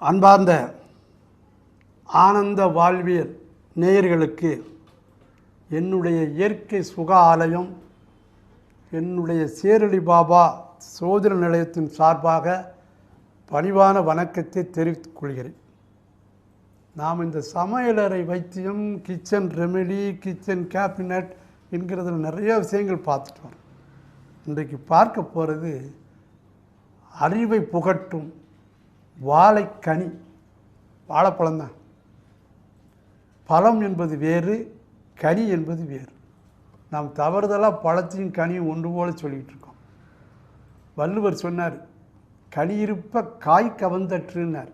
அன்பார்ந்த ஆனந்த வாழ்வியல் நேயர்களுக்கு என்னுடைய இயற்கை சுக ஆலயம் என்னுடைய சேரடி பாபா சோதர நிலையத்தின் சார்பாக பணிவான வணக்கத்தை தெரிவித்துக் கொள்கிறேன். நாம் இந்த சமையலறை வைத்தியம் கிச்சன் ரெமெடி கிச்சன் கேபினட் என்கிறதுல நிறைய விஷயங்கள் பார்த்துட்டு வரோம். இன்றைக்கு பார்க்க போகிறது அறிவை புகட்டும் வாழைக்கனி வாழைப்பழம்தான் பழம் என்பது வேறு கனி என்பது வேறு. நாம் தவறுதலாக பழத்தையும் கனியும் ஒன்று போல சொல்லிகிட்டு இருக்கோம். வள்ளுவர் சொன்னார் கனி இருப்ப காய் கவந்தற்றுன்னார்.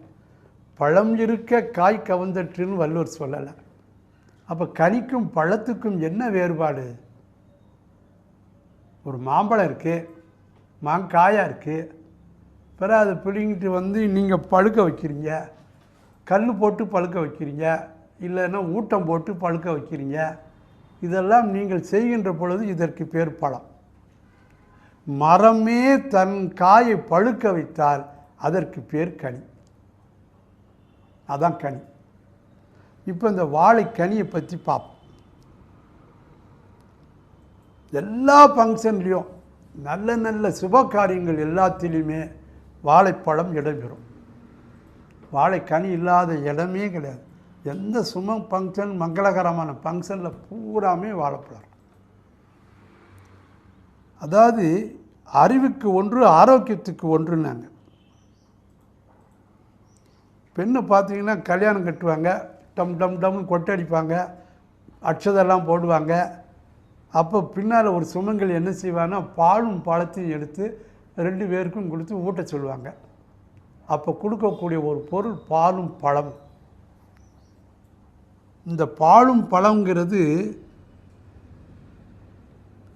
பழம் இருக்க காய் கவந்தற்றுன்னு வள்ளுவர் சொல்லலை. அப்போ கனிக்கும் பழத்துக்கும் என்ன வேறுபாடு? ஒரு மாம்பழம் இருக்குது மாங்காயாக இருக்குது பிறகு அதை பிடுங்கிட்டு வந்து நீங்கள் பழுக்க வைக்கிறீங்க. கல் போட்டு பழுக்க வைக்கிறீங்க. இல்லைன்னா ஊட்டம் போட்டு பழுக்க வைக்கிறீங்க. இதெல்லாம் நீங்கள் செய்கின்ற பொழுது இதற்கு பேர் பழம். மரமே தன் காயை பழுக்க வைத்தால் அதற்கு பேர் கனி. அதான் கனி. இப்போ இந்த வாழை கனியை பற்றி பார்ப்போம். எல்லா ஃபங்க்ஷன்லேயும் நல்ல நல்ல சுப காரியங்கள் எல்லாத்திலையுமே வாழைப்பழம் இடம்பெறும். வாழைக்கனி இல்லாத இடமே கிடையாது. எந்த சும ஃபங்க்ஷன் மங்களகரமான ஃபங்க்ஷனில் பூராமே வாழைப்பழம். அதாவது அறிவுக்கு ஒன்று ஆரோக்கியத்துக்கு ஒன்றுன்னாங்க. பெண்ணை பார்த்தீங்கன்னா கல்யாணம் கட்டுவாங்க டம் டம் டம்னு கொட்டடிப்பாங்க அட்சதெல்லாம் போடுவாங்க. அப்போ பின்னால் ஒரு சுமங்கள் என்ன செய்வான்னா பாலும் பழத்தையும் எடுத்து ரெண்டு பேருக்கும் கொடுத்து ஊட்ட சொல்லுவாங்க. அப்போ கொடுக்கக்கூடிய ஒரு பொருள் பாலும் பழம். இந்த பாலும் பழங்கிறது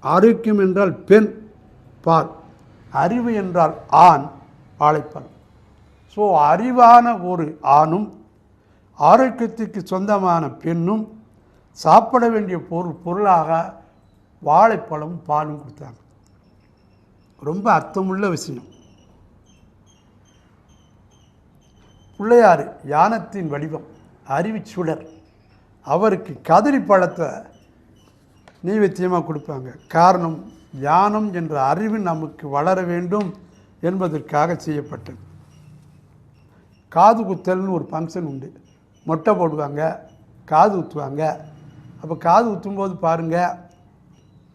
ஆரோக்கியம் என்றால் பெண் பால் அறிவு என்றால் ஆண் வாழைப்பழம் ஸோ அறிவான ஒரு ஆணும் ஆரோக்கியத்துக்கு சொந்தமான பெண்ணும் சாப்பிட வேண்டிய பொருள் பொருளாக வாழைப்பழமும் பாலும் கொடுத்தாங்க. ரொம்ப அர்த்தமுள்ள விஷயம். பிள்ளையார் யானத்தின் வடிவம் அறிவிச்சுடர் அவருக்கு கதிரி பழத்தை நெய்வேத்தியமாக கொடுப்பாங்க. காரணம் யானம் என்ற அறிவு நமக்கு வளர வேண்டும் என்பதற்காக செய்யப்பட்டது. காது குத்தல்னு ஒரு ஃபங்க்ஷன் உண்டு. மொட்டை போடுவாங்க காது ஊற்றுவாங்க அப்போ காது ஊற்றும்போது பாருங்கள்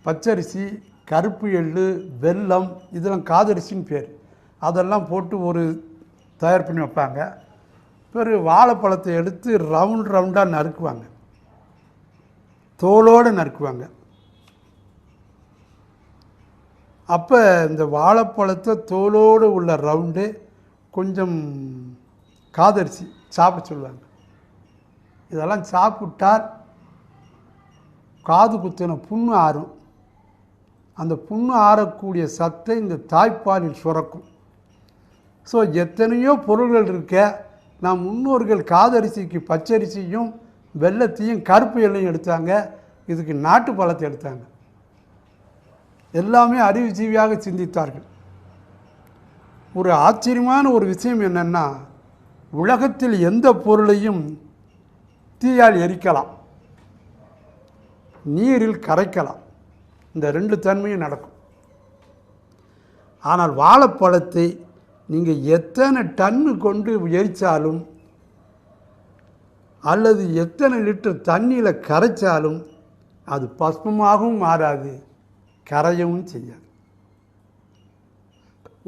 பச்சரிசி கருப்பு எள்ளு வெல்லம் இதெல்லாம் காதரிசின்னு பேர். அதெல்லாம் போட்டு ஒரு தயார் பண்ணி வைப்பாங்க. பிறகு வாழைப்பழத்தை எடுத்து ரவுண்ட் ரவுண்டாக நறுக்குவாங்க. தோலோடு நறுக்குவாங்க. அப்போ இந்த வாழைப்பழத்தை தோலோடு உள்ள ரவுண்டு கொஞ்சம் காதரிசி சாப்பிட சொல்லுவாங்க. இதெல்லாம் சாப்பிட்டால் காது குத்தின புண்ணு ஆறும். அந்த புண்ணு ஆறக்கூடிய சத்தை இந்த தாய்ப்பாலில் சுரக்கும். ஸோ எத்தனையோ பொருள்கள் இருக்க நம் முன்னோர்கள் காதரிசிக்கு பச்சரிசியும் வெள்ளத்தையும் கருப்பு எல்லையும் எடுத்தாங்க. இதுக்கு நாட்டு பழத்தை எடுத்தாங்க. எல்லாமே அறிவுஜீவியாக சிந்தித்தார்கள். ஒரு ஆச்சரியமான ஒரு விஷயம் என்னென்னா உலகத்தில் எந்த பொருளையும் தீயால் எரிக்கலாம். நீரில் கரைக்கலாம். இந்த ரெண்டு தன்மையும் நடக்கும். ஆனால் வாழைப்பழத்தை நீங்கள் எத்தனை டன்னு கொண்டு எரித்தாலும் அல்லது எத்தனை லிட்டர் தண்ணியில் கரைச்சாலும் அது பஸ்மமாகவும் மாறாது கரையவும் செய்யாது.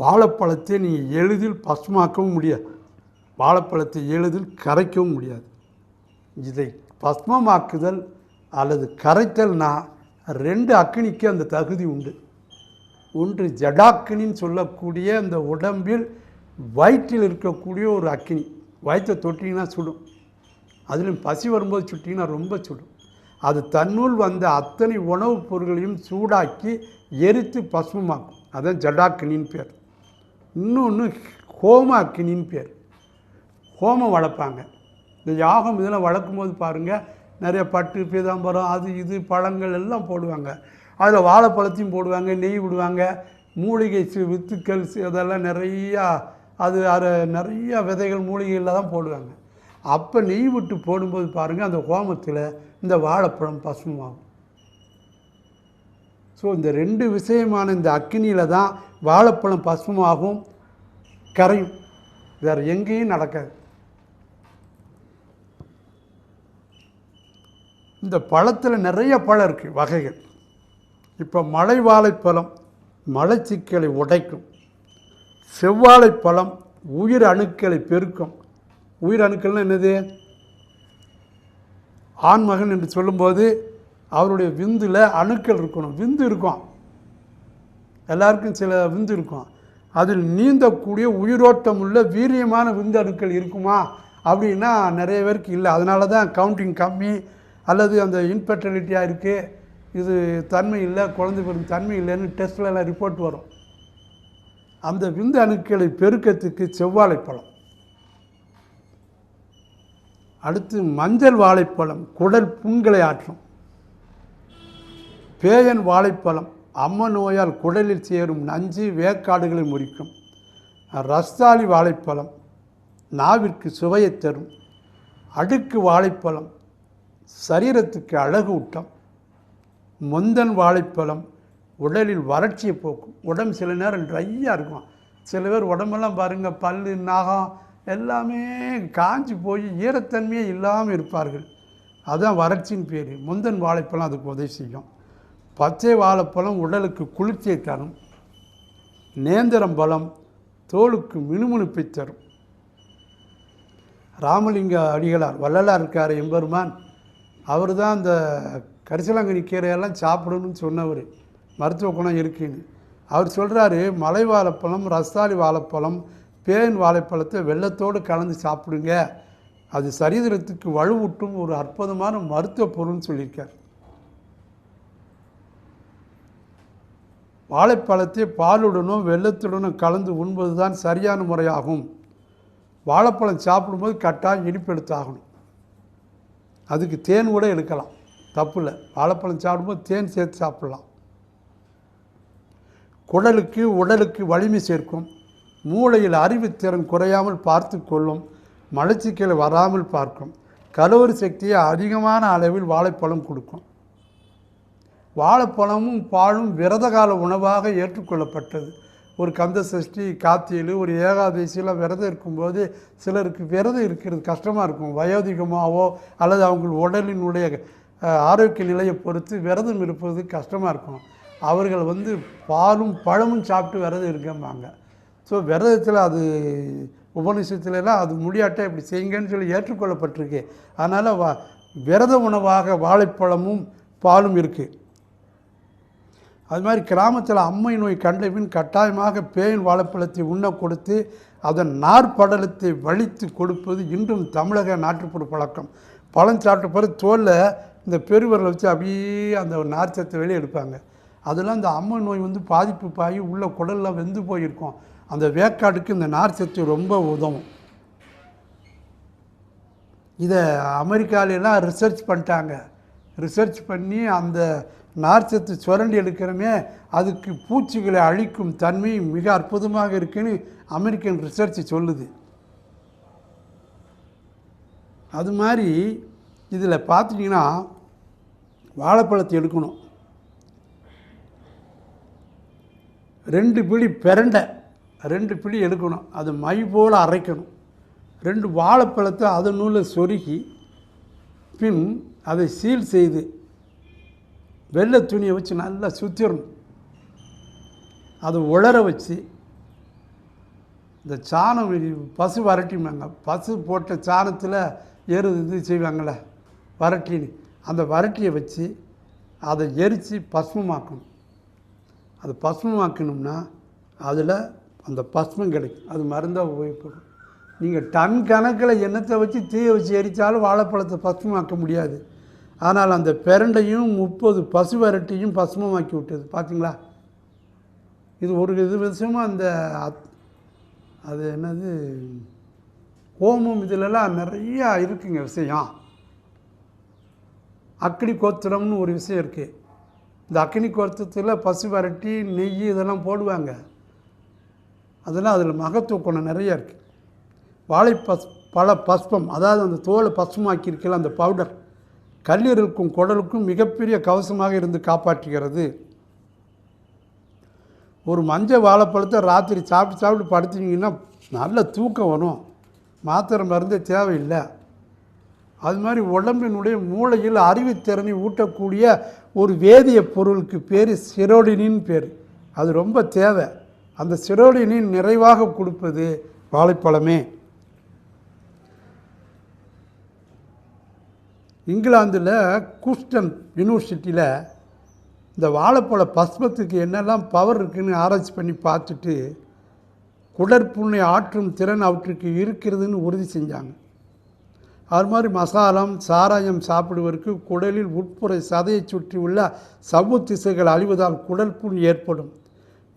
வாழைப்பழத்தை நீங்கள் எளிதில் பஸ்மாக்கவும் முடியாது. வாழைப்பழத்தை எளிதில் கரைக்கவும் முடியாது. இதை பஸ்மமாக்குதல் அல்லது கரைத்தல்னா ரெண்டு அக்னிக்கு அந்த தகுதி உண்டு. ஒன்று ஜடாக்கினின்னு சொல்லக்கூடிய அந்த உடம்பில் வயிற்றில் இருக்கக்கூடிய ஒரு அக்கினி. வயிற்றை தொட்டிங்கன்னா சுடும். அதிலும் பசி வரும்போது சுட்டிங்கன்னா ரொம்ப சுடும். அது தன்னுள் வந்த அத்தனை உணவுப் பொருள்களையும் சூடாக்கி எரித்து பசுமமாக்கும் அதான் ஜடாக்கினின்னு பேர். இன்னொன்று ஹோம அக்கினின்னு பேர். ஹோமம் வளர்ப்பாங்க. இந்த யாகம் இதெல்லாம் வளர்க்கும் போது பாருங்கள் நிறைய பட்டு பீதாம்பரம் அது இது பழங்கள் எல்லாம் போடுவாங்க. அதில் வாழைப்பழத்தையும் போடுவாங்க நெய் விடுவாங்க மூலிகை வித்துக்கள் சி- அதெல்லாம் நிறையா அது அது நிறையா விதைகள் மூலிகைகளில் தான் போடுவாங்க. அப்போ நெய் விட்டு போடும்போது பாருங்கள் அந்த ஹோமத்தில் இந்த வாழைப்பழம் பசுமாகும் ஸோ இந்த ரெண்டு விஷயமான இந்த அக்கினியில் தான் வாழைப்பழம் பசுமாகும் கரையும். வேறு எங்கேயும் நடக்காது. இந்த பழத்தில் நிறைய பழம் இருக்குது வகைகள். இப்போ மலை வாழைப்பழம் மலச்சிக்கலை உடைக்கும். செவ்வாழைப்பழம் உயிர் அணுக்களை பெருக்கும். உயிர் அணுக்கள்னால் என்னது? ஆண்மகன் என்று சொல்லும்போது அவருடைய விந்தில் அணுக்கள் இருக்கணும். விந்து இருக்கும். எல்லாருக்கும் சில விந்து இருக்கும். அதில் நீந்தக்கூடிய உயிரோட்டம் உள்ள வீரியமான விந்து அணுக்கள் இருக்குமா? அப்படின்னா நிறைய பேருக்கு இல்லை. அதனால தான் கவுண்டிங் கம்மி அல்லது அந்த இன்ஃபெர்டிலிட்டியாக இருக்குது இது தன்மை இல்லை குழந்தை பிறகு தன்மை இல்லைன்னு டெஸ்ட்லலாம் எல்லாம் ரிப்போர்ட் வரும். அந்த விந்து அணுக்களை பெருக்கத்துக்கு செவ்வாழைப்பழம் அடுத்து மஞ்சள் வாழைப்பழம் குடல் புண்களை ஆற்றும். பேயன் வாழைப்பழம் அம்ம நோயால் குடலில் சேரும் நஞ்சு வேக்காடுகளை முறிக்கும். ரஸ்தாளி வாழைப்பழம் நாவிற்கு சுவையை தரும். அடுக்கு வாழைப்பழம் சரீரத்துக்கு அழகு ஊட்டம் முந்தன் வாழைப்பழம் உடலில் வறட்சியை போக்கும். உடம்பு சில நேரம் ட்ரையாக இருக்கும். சில பேர் உடம்பெல்லாம் பாருங்கள் பல் நாகம் எல்லாமே காஞ்சி போய் ஈரத்தன்மையே இல்லாமல் இருப்பார்கள். அதுதான் வறட்சின்னு பேர். முந்தன் வாழைப்பழம் அதுக்கு உதவி செய்யும். பச்சை வாழைப்பழம் உடலுக்கு குளிர்ச்சியை தரும். நேந்திரம் பழம் தோலுக்கு மினுமினுப்பை தரும். ராமலிங்க அடிகளார் வள்ளலார் இருக்கார் எம்பெருமான். அவர் தான் அந்த கரிசலாங்கனி கீரையெல்லாம் சாப்பிடணும்னு சொன்னவர். மருத்துவ குணம் இருக்குன்னு. அவர் சொல்கிறாரு மலை வாழைப்பழம் ரஸ்தாலி வாழைப்பழம் பேன் வாழைப்பழத்தை வெள்ளத்தோடு கலந்து சாப்பிடுங்க. அது சரீரத்துக்கு வலுவூட்டும் ஒரு அற்புதமான மருத்துவ பொருள்னு சொல்லியிருக்கார். வாழைப்பழத்தை பாலுடனும் வெள்ளத்துடனும் கலந்து உண்பது தான் சரியான முறையாகும். வாழைப்பழம் சாப்பிடும்போது கட்டாயம் இனிப்பெடுத்தாகணும். அதுக்கு தேன் கூட எடுக்கலாம். தப்பு இல்லை வாழைப்பழம் சாப்பிடும்போது தேன் சேர்த்து சாப்பிடலாம். குடலுக்கு உடலுக்கு வலிமை சேர்க்கும். மூளையில் அறிவுத்திறன் குறையாமல் பார்த்து கொள்ளும். மலச்சிக்கல் வராமல் பார்க்கும். கலோரி சக்தியை அதிகமான அளவில் வாழைப்பழம் கொடுக்கும். வாழைப்பழமும் பாலும் விரதகால உணவாக ஏற்றுக்கொள்ளப்பட்டது. ஒரு கந்த சஷ்டி காத்தியில் ஒரு ஏகாதசியில் விரதம் இருக்கும்போது சிலருக்கு விரதம் இருக்கிறது கஷ்டமாக இருக்கும். வயோதிகமாகவோ அல்லது அவங்க உடலினுடைய ஆரோக்கிய நிலையை பொறுத்து விரதம் இருப்பது கஷ்டமாக இருக்கும். அவர்கள் வந்து பாலும் பழமும் சாப்பிட்டு விரதம் இருக்கம்பாங்க. ஸோ விரதத்தில் அது உபநிஷத்துலலாம் அது முடியாட்டை இப்படி செய்யுங்கன்னு சொல்லி ஏற்றுக்கொள்ளப்பட்டிருக்கு. அதனால் வா விரத உணவாக வாழைப்பழமும் பாலும் இருக்குது அது மாதிரி கிராமத்தில் அம்மை நோய் கண்டபின் கட்டாயமாக பேயின் வாழைப்பழத்தை உண்ண கொடுத்து அதன் நாற்படலத்தை வலித்து கொடுப்பது இன்றும் தமிழக நாட்டுப்புற பழக்கம். பழம் சாப்பிட்ட பிறகு தோலில் இந்த பெருவரில் வச்சு அப்படியே அந்த நார்ச்சத்தை வெளியே எடுப்பாங்க. அதெல்லாம் இந்த அம்மை நோய் வந்து பாதிப்பு பாயி உள்ள குடல்லாம் வெந்து போயிருக்கும். அந்த வேக்காடுக்கு இந்த நார்ச்சத்து ரொம்ப உதவும். இதை அமெரிக்காலெல்லாம் ரிசர்ச் பண்ணிட்டாங்க. ரிசர்ச் பண்ணி அந்த நார்ச்சத்து சுரண்டி எடுக்கிறமே அதுக்கு பூச்சிகளை அழிக்கும் தன்மை மிக அற்புதமாக இருக்குன்னு அமெரிக்கன் ரிசர்ச் சொல்லுது. அது மாதிரி இதில் பார்த்துட்டிங்கன்னா வாழைப்பழத்தை எடுக்கணும். ரெண்டு பிடி பிரண்டை ரெண்டு பிடி எடுக்கணும். அது மை போல் அரைக்கணும். ரெண்டு வாழைப்பழத்தை அதனுள்ள நூலில் சொருகி பின் அதை சீல் செய்து வெள்ளை துணியை வச்சு நல்லா சுற்றிடணும் அதை உலர வச்சு இந்த சாணம் பசு வரட்டிமாங்க பசு போட்ட சாணத்தில் எரு இது செய்வாங்கள்ல வரட்டின்னு. அந்த வரட்டியை வச்சு அதை எரித்து பசுமமாக்கணும். அது பசுமமாக்கணும்னா அதில் அந்த பசுமம் கிடைக்கும். அது மருந்தாக உபயோகப்படும். நீங்கள் டன் கணக்கில் எண்ணத்தை வச்சு தீயை வச்சு எரித்தாலும் வாழைப்பழத்தை பஸ்மமாக்க முடியாது. ஆனால் அந்த பிரண்டையும் முப்பது பசு வரட்டியும் பசுமமாக்கி விட்டது. பார்த்தீங்களா இது ஒரு இது விஷயமாக அந்த அது என்னது? ஹோமம் இதிலெல்லாம் நிறையா இருக்குங்க விஷயம். அக்னி கோத்திரம்னு ஒரு விஷயம் இருக்குது இந்த அக்னி கோத்திரத்தில் பசு வரட்டி நெய் இதெல்லாம் போடுவாங்க. அதெல்லாம் அதில் மகத்துவ குணம் நிறைய இருக்குது வாழை பஸ் பல பஸ்பம் அதாவது அந்த தோலை பசுமாக்கியிருக்கல அந்த பவுடர். கல்லீரலுக்கும் குடலுக்கும் மிகப்பெரிய கவசமாக இருந்து காப்பாற்றுகிறது. ஒரு மஞ்சள் வாழைப்பழத்தை ராத்திரி சாப்பிட்டு சாப்பிட்டு படுத்தீங்கன்னா நல்ல தூக்கம் வரும். மாத்திரை மருந்தே தேவையில்லை. அது மாதிரி உடம்பினுடைய மூளையில் அறிவுத்திறனை ஊட்டக்கூடிய ஒரு வேதிய பொருளுக்கு பேர் சிரோடினின் பேர். அது ரொம்ப தேவை. அந்த சிரோடினின் நிறைவாக கொடுப்பது வாழைப்பழமே. இங்கிலாந்தில் கூஸ்டன் யூனிவர்சிட்டியில் இந்த வாழைப்பழ பஸ்மத்துக்கு என்னெல்லாம் பவர் இருக்குதுன்னு ஆராய்ச்சி பண்ணி பார்த்துட்டு குடற்புண்ணை ஆற்றும் திறன் அவற்றுக்கு இருக்கிறதுன்னு உறுதி செஞ்சாங்க. அது மாதிரி மசாலம் சாராயம் சாப்பிடுவதற்கு குடலில் உட்புற சதையை சுற்றி உள்ள சவ்வு திசைகள் அழிவதால் குடல் புண் ஏற்படும்.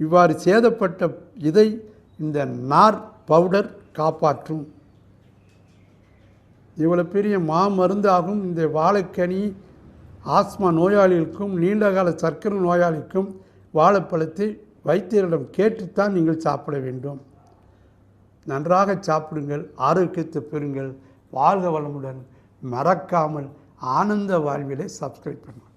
இவ்வாறு சேதப்பட்ட இதை இந்த நார் பவுடர் காப்பாற்றும். இவ்வளோ பெரிய மாமருந்தாகும் இந்த வாழைக்கனி ஆஸ்மா நோயாளிகளுக்கும் நீண்டகால சர்க்கரை நோயாளிக்கும் வாழைப்பழத்தை வைத்தியரிடம் கேட்டுத்தான் நீங்கள் சாப்பிட வேண்டும். நன்றாக சாப்பிடுங்கள் ஆரோக்கியத்தை பெறுங்கள் வாழ்க வளமுடன் மறக்காமல் ஆனந்த வாழ்விலை சப்ஸ்கிரைப் பண்ணுங்கள்.